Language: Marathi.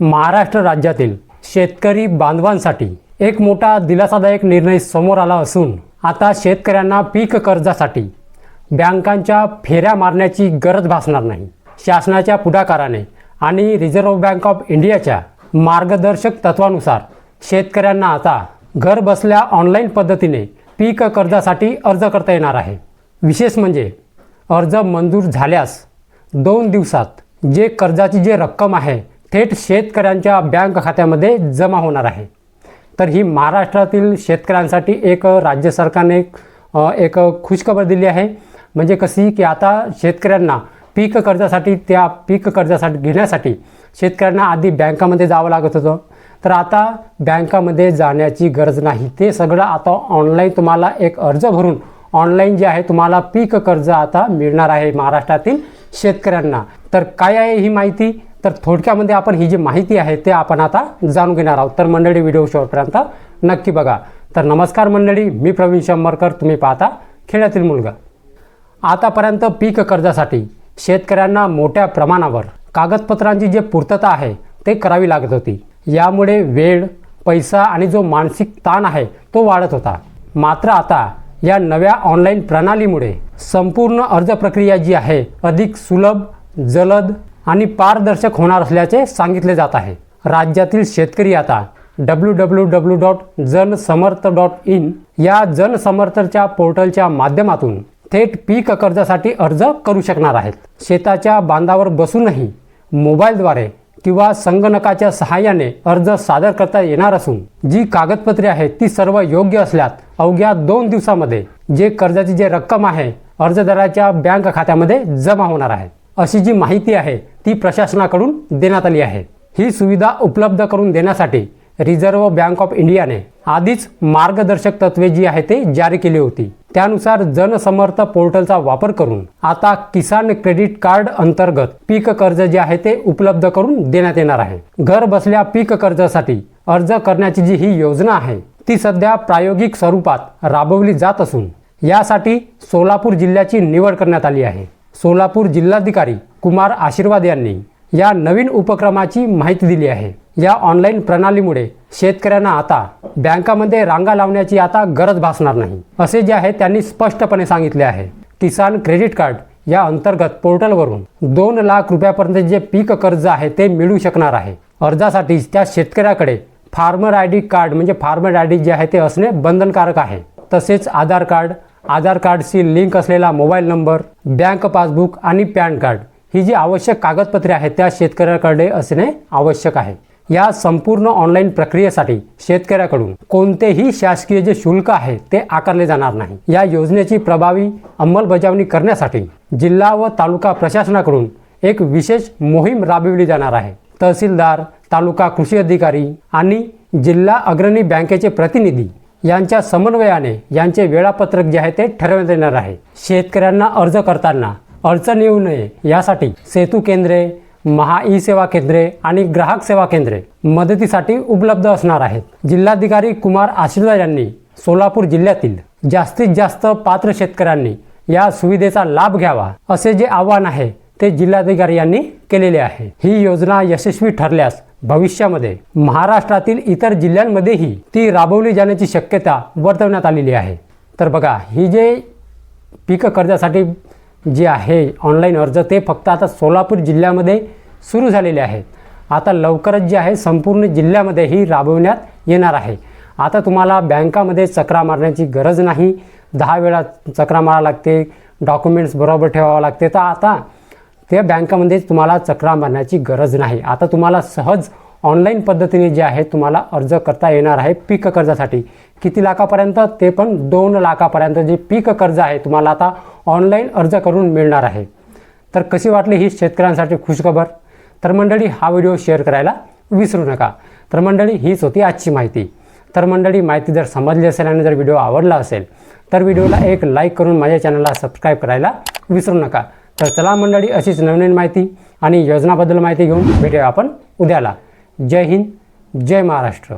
महाराष्ट्र राज्यातील शेतकरी बांधवांसाठी एक मोठा दिलासादायक निर्णय समोर आला असून आता शेतकऱ्यांना पीक कर्जासाठी बँकांच्या फेऱ्या मारण्याची गरज भासणार नाही. शासनाच्या पुढाकाराने आणि रिझर्व्ह बँक ऑफ इंडियाच्या मार्गदर्शक तत्वानुसार शेतकऱ्यांना आता घर बसल्या ऑनलाईन पद्धतीने पीक कर्जासाठी अर्ज करता येणार आहे. विशेष म्हणजे अर्ज मंजूर झाल्यास दोन दिवसात जे कर्जाची जे रक्कम आहे थेट शेतकऱ्यांच्या बँक खात्यामध्ये जमा होणार आहे. तर ही महाराष्ट्रातील शेतकऱ्यांसाठी एक राज्य सरकारने एक खुशखबर दिली आहे. म्हणजे कशी की आता शेतकऱ्यांना पीक कर्जासाठी त्या पीक कर्जासाठी घेण्यासाठी शेतकऱ्यांना आधी बँकामध्ये जावं लागत होतं. तर आता बँकामध्ये जाण्याची गरज नाही. ते सगळं आता ऑनलाईन तुम्हाला एक अर्ज भरून ऑनलाईन जे आहे तुम्हाला पीक कर्ज आता मिळणार आहे महाराष्ट्रातील शेतकऱ्यांना. तर काय आहे ही माहिती? तर थोडक्यामध्ये आपण ही जी माहिती आहे ते आपण आता जाणून घेणार आहोत. तर मंडळी व्हिडिओ शेवटपर्यंत नक्की बघा. तर नमस्कार मंडळी मी प्रवीण शंभरकर. तुम्ही पाहता खेड्यातील मुलगा. आतापर्यंत पीक कर्जासाठी शेतकऱ्यांना मोठ्या प्रमाणावर कागदपत्रांची जे पूर्तता आहे ते करावी लागत होती. यामुळे वेळ पैसा आणि जो मानसिक ताण आहे तो वाढत होता. मात्र आता या नव्या ऑनलाईन प्रणालीमुळे संपूर्ण अर्ज प्रक्रिया जी आहे अधिक सुलभ जलद आणि पारदर्शक होणार असल्याचे सांगितले जात आहे. राज्यातील शेतकरी आता W W W dot Jansamarth dot in या जनसमर्थच्या पोर्टलच्या माध्यमातून थेट पीक कर्जासाठी अर्ज करू शकणार आहेत. शेताच्या बांधावर बसूनही मोबाईलद्वारे किंवा संगणकाच्या सहाय्याने अर्ज सादर करता येणार असून जी कागदपत्रे आहेत ती सर्व योग्य असल्यात अवघ्या दोन दिवसामध्ये जे कर्जाची जे रक्कम आहे अर्जदाराच्या बँक खात्यामध्ये जमा होणार आहे. अशी जी माहिती आहे ती प्रशासनाकडून देण्यात आली आहे. ही सुविधा उपलब्ध करून देण्यासाठी रिझर्व्ह बँक ऑफ इंडियाने आधीच मार्गदर्शक तत्वे जी आहे ते जारी केली होती. त्यानुसार जनसमर्थ पोर्टलचा वापर करून आता किसान क्रेडिट कार्ड अंतर्गत पीक कर्ज जे आहे ते उपलब्ध करून देण्यात येणार आहे. घर बसल्या पीक कर्जासाठी अर्ज करण्याची जी ही योजना आहे ती सध्या प्रायोगिक स्वरूपात राबवली जात असून यासाठी सोलापूर जिल्ह्याची निवड करण्यात आली आहे. सोलापूर जिल्हाधिकारी कुमार आशीर्वाद यांनी या नवीन उपक्रमाची माहिती दिली आहे. या ऑनलाईन प्रणालीमुळे शेतकऱ्यांना आता बँकामध्ये रांगा लावण्याची आता गरज भासणार नाही असे जे आहे त्यांनी स्पष्टपणे सांगितले आहे. किसान क्रेडिट कार्ड या अंतर्गत पोर्टलवरून दोन लाख रुपयापर्यंत जे पीक कर्ज आहे ते मिळू शकणार आहे. अर्जासाठी त्या शेतकऱ्याकडे फार्मर आय डी कार्ड म्हणजे फार्मर आय डी जे आहे ते असणे बंधनकारक आहे. तसेच आधार कार्ड आधार कार्डशी लिंक असलेला मोबाईल नंबर बँक पासबुक आणि पॅन कार्ड ही जी आवश्यक कागदपत्रे आहेत त्या शेतकऱ्याकडे असणे आवश्यक आहे. या संपूर्ण ऑनलाईन प्रक्रियेसाठी शेतकऱ्याकडून कोणतेही शासकीय जे शुल्क आहे ते आकारले जाणार नाही. या योजनेची प्रभावी अंमलबजावणी करण्यासाठी जिल्हा व तालुका प्रशासनाकडून एक विशेष मोहीम राबविली जाणार आहे. तहसीलदार तालुका कृषी अधिकारी आणि जिल्हा अग्रणी बँकेचे प्रतिनिधी यांच्या समन्वयाने यांचे वेळापत्रक जे आहे ते ठरवण्यात येणार आहे. शेतकऱ्यांना अर्ज करताना अडचण येऊ नये यासाठी सेतू केंद्रे महा ई सेवा केंद्रे आणि ग्राहक सेवा केंद्रे मदतीसाठी उपलब्ध असणार आहेत. जिल्हाधिकारी कुमार आशीर्वाद यांनी सोलापूर जिल्ह्यातील जास्तीत जास्त पात्र शेतकऱ्यांनी या सुविधेचा लाभ घ्यावा असे जे आव्हान आहे ते जिल्हाधिकारी यांनी केलेले आहे. ही योजना यशस्वी ठरल्यास भविष्यामध्ये महाराष्ट्रातील इतर जिल्ह्यांमध्येही ती राबवली जाण्याची शक्यता वर्तवण्यात आलेली आहे. तर बघा ही जे पीक कर्जासाठी जे आहे ऑनलाईन अर्ज ते फक्त आता सोलापूर जिल्ह्यामध्ये सुरू झालेले आहेत. आता लवकरच जे आहे संपूर्ण जिल्ह्यामध्ये ही राबवण्यात येणार आहे. आता तुम्हाला बँकामध्ये चक्रा मारण्याची गरज नाही. दहा वेळा चक्रा मारावं लागते डॉक्युमेंट्स बरोबर ठेवावं लागते. तर आता त्या बँकामध्ये तुम्हाला चक्रा मारण्याची गरज नाही. आता तुम्हाला सहज ऑनलाईन पद्धतीने जे आहे तुम्हाला अर्ज करता येणार आहे पीक कर्जासाठी. किती लाखापर्यंत? ते पण दोन लाखापर्यंत. जे पीक कर्ज आहे तुम्हाला आता ऑनलाईन अर्ज करून मिळणार आहे. तर कशी वाटली ही शेतकऱ्यांसाठी खुशखबर? तर मंडळी हा व्हिडिओ शेअर करायला विसरू नका. तर मंडळी हीच होती आजची माहिती. तर मंडळी माहिती जर समजली असेल आणि जर व्हिडिओ आवडला असेल तर व्हिडिओला एक लाईक करून माझ्या चॅनलला सबस्क्राईब करायला विसरू नका. तर चला मंडळी अशीच नवीन माहिती आणि योजनाबद्दल माहिती घेऊन भेटूया आपण उद्याला. जय हिंद जय महाराष्ट्र.